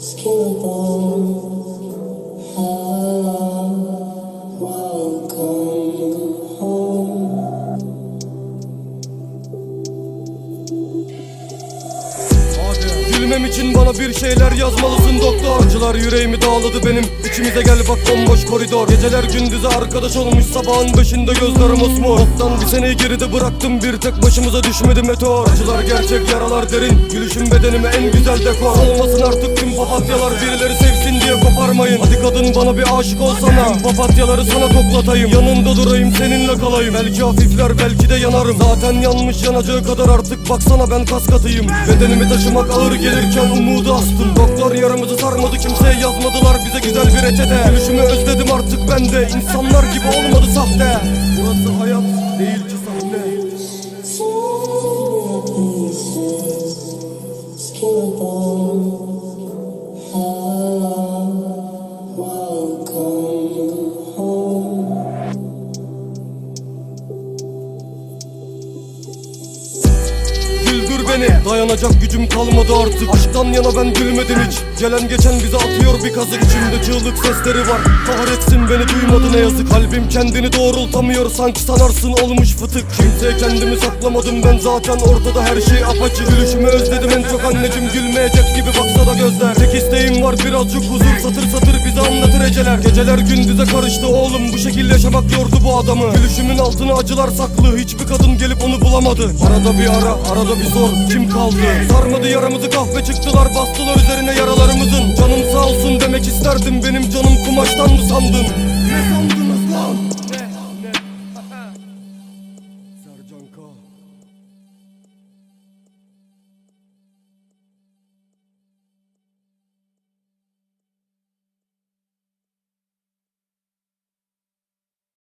skin and bone. Gülmem için bana bir şeyler yazmalısın doktor. Acılar yüreğimi dağladı benim. İçimize gel bak bomboş koridor. Geceler gündüze arkadaş olmuş. Sabahın beşinde gözlerim osmor. Toptan bir seneyi geride bıraktım. Bir tek başımıza düşmedi meteor. Acılar gerçek yaralar derin. Gülüşüm bedenime en güzel dekor. Olmasın artık tüm papatyalar birileri sevsin diye koparmayın. Hadi kadın bana bir aşık olsana. Tüm papatyaları sana koklatayım. Yanında durayım seninle kalayım. Belki hafifler belki de yanarım. Zaten yanmış yanacağı kadar artık baksana ben kas katıyım. Bedenimi taşımak ağır gelirken umudu astım. Doktor yaramızı sarmadı kimseye yazmadılar bize güzel bir reçete. Gülüşümü özledim artık ben de. İnsanlar gibi olmadı sahte beni. Dayanacak gücüm kalmadı artık. Aşktan yana ben gülmedim hiç. Gelen geçen bize atıyor bir kazık İçimde. Çığlık sesleri var. Kahretsin beni duymadı ne yazık. Kalbim kendini doğrultamıyor. Sanki sanarsın olmuş fıtık. Kimseye kendimi saklamadım ben zaten. Ortada her şey apaçık. Gülüşümü özledim en çok anneciğim. Gülmeyecek gibi baksa da gözler. Tek isteğim var. Birazcık huzur. Satır satır bize anlatır geceler Geceler gündüze karıştı oğlum. Bu şekilde yaşamak yordu bu adamı. Gülüşümün altına acılar saklı. Hiçbir kadın gelip onu bulamadı. Arada bir ara arada bir zor. Kim kaldı? Sarmadı yaramızı kahve çıktılar bastılar üzerine yaralarımızın. Canım sağ olsun demek isterdim. Benim canım kumaştan mı sandın? Ne sandınız lan? Sercan K.